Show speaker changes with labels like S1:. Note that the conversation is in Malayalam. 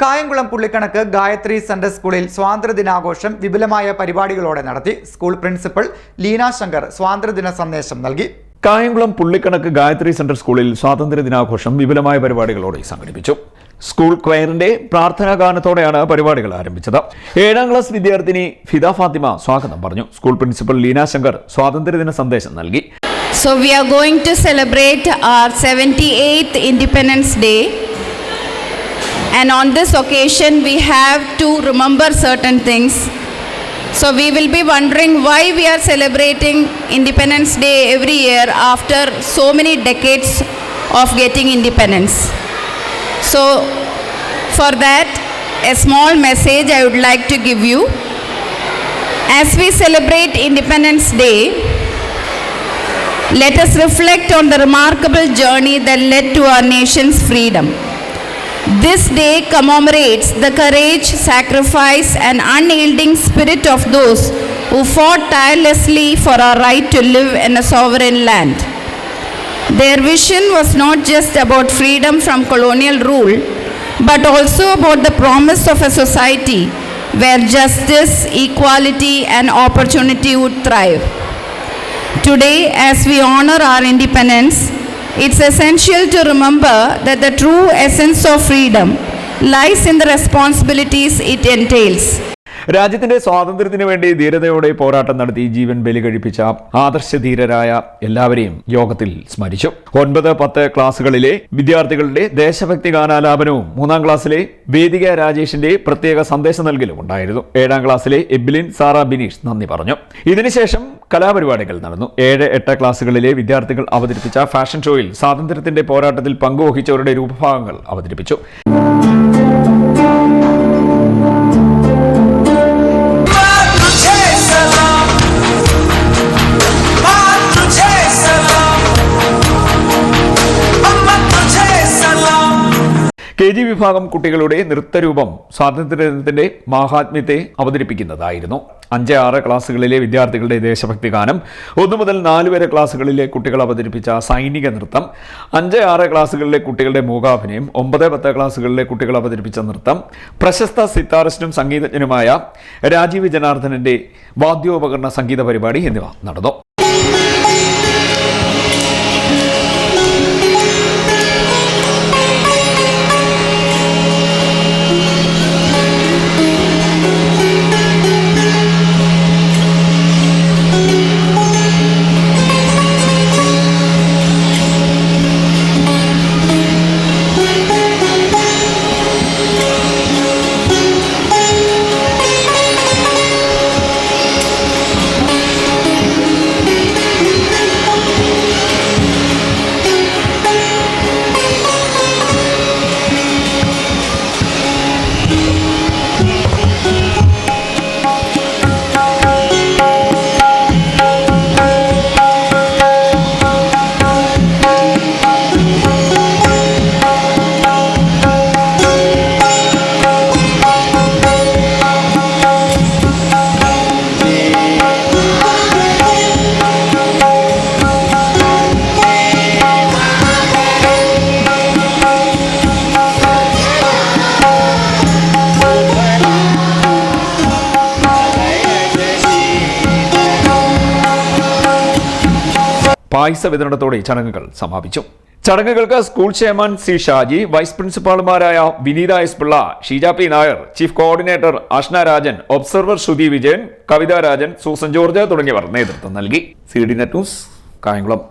S1: കായംകുളം പുള്ളിക്കണക്ക് ഗായത്രി സെൻട്രൽ സ്കൂളിൽ സ്വാതന്ത്ര്യദിനാഘോഷം വിപുലമായ പരിപാടികളോടെ നടത്തി സ്കൂൾ പ്രിൻസിപ്പൽ ലീന ശങ്കർ സ്വാതന്ത്ര്യദിന സന്ദേശം നൽകി.
S2: കായംകുളം പുള്ളിക്കണക്ക് ഗായത്രി സെൻട്രൽ സ്കൂളിൽ സ്വാതന്ത്ര്യദിനാഘോഷം വിപുലമായ പരിപാടികളോടെ സംഘടിപ്പിച്ചു. സ്കൂൾ ക്വയറിന്റെ പ്രാർത്ഥനാ ഗാനത്തോടെയാണ് പരിപാടികൾ ആരംഭിച്ചത്. ഏഴാം ക്ലാസ് വിദ്യാർത്ഥിനി ഫിദ ഫാത്തിമ സ്വാഗതം പറഞ്ഞു. സ്കൂൾ പ്രിൻസിപ്പൽ ലീന ശങ്കർ സ്വാതന്ത്ര്യദിന സന്ദേശം നൽകി.
S3: So, we are going to celebrate our 78th Independence Day. And on this occasion, we have to remember certain things. So, we will be wondering why we are celebrating Independence Day every year after so many decades of getting independence. So, for that, a small message I would like to give you. As we celebrate Independence Day, let us reflect on the remarkable journey that led to our nation's freedom. This day commemorates the courage, sacrifice, and unyielding spirit of those who fought tirelessly for our right to live in a sovereign land. Their vision was not just about freedom from colonial rule, but also about the promise of a society where justice, equality, and opportunity would thrive. Today, as we honor our independence, it's essential to remember that the true essence of freedom lies in the responsibilities it entails.
S2: രാജ്യത്തിന്റെ സ്വാതന്ത്ര്യത്തിന് വേണ്ടി ധീരതയോടെ പോരാട്ടം നടത്തി ജീവൻ ബലി കഴിപ്പിച്ച ആദർശധീരരായ എല്ലാവരെയും യോഗത്തിൽ സ്മരിച്ചു. ഒൻപത് പത്ത് ക്ലാസ്സുകളിലെ വിദ്യാർത്ഥികളുടെ ദേശഭക്തി ഗാനാലാപനവും മൂന്നാം ക്ലാസ്സിലെ വേദിക രാജേഷിന്റെ പ്രത്യേക സന്ദേശം നൽകലും ഉണ്ടായിരുന്നു. ഏഴാം ക്ലാസ്സിലെ എബിലിൻ സാറ ബിനീഷ് നന്ദി പറഞ്ഞു. ഇതിനുശേഷം കലാപരിപാടികൾ നടന്നു. ഏഴ് എട്ട് ക്ലാസ്സുകളിലെ വിദ്യാർത്ഥികൾ അവതരിപ്പിച്ച ഫാഷൻ ഷോയിൽ സ്വാതന്ത്ര്യത്തിന്റെ പോരാട്ടത്തിൽ പങ്കുവഹിച്ചവരുടെ രൂപഭാഗങ്ങൾ അവതരിപ്പിച്ചു. കെ ജി വിഭാഗം കുട്ടികളുടെ നൃത്തരൂപം സ്വാതന്ത്ര്യദിനത്തിന്റെ മാഹാത്മ്യത്തെ അവതരിപ്പിക്കുന്നതായിരുന്നു. അഞ്ച് ആറ് ക്ലാസ്സുകളിലെ വിദ്യാർത്ഥികളുടെ ദേശഭക്തി ഗാനം ഒന്നു മുതൽ നാല് വരെ ക്ലാസ്സുകളിലെ കുട്ടികൾ അവതരിപ്പിച്ച സൈനിക നൃത്തം അഞ്ച് ആറ് ക്ലാസ്സുകളിലെ കുട്ടികളുടെ മൂകാഭിനയം ഒമ്പത് പത്ത് ക്ലാസ്സുകളിലെ കുട്ടികൾ അവതരിപ്പിച്ച നൃത്തം പ്രശസ്ത സിത്താറിസ്റ്റും സംഗീതജ്ഞനുമായ രാജീവ് ജനാർദ്ദനന്റെ വാദ്യോപകരണ സംഗീത പരിപാടി എന്നിവ നടന്നു. പായസ വിതരണത്തോടെ ചടങ്ങുകൾ സമാപിച്ചു. ചടങ്ങുകൾക്ക് school chairman C Shaji vice പ്രിൻസിപ്പാളുമാരായ Vineetha S Pillai Sheeja P Nair chief coordinator Ashna Rajan observer Sruthi Vijayan Kavitha Rajan Susan George തുടങ്ങിയവർ നേതൃത്വം നൽകി. C D net news Kayamkulam.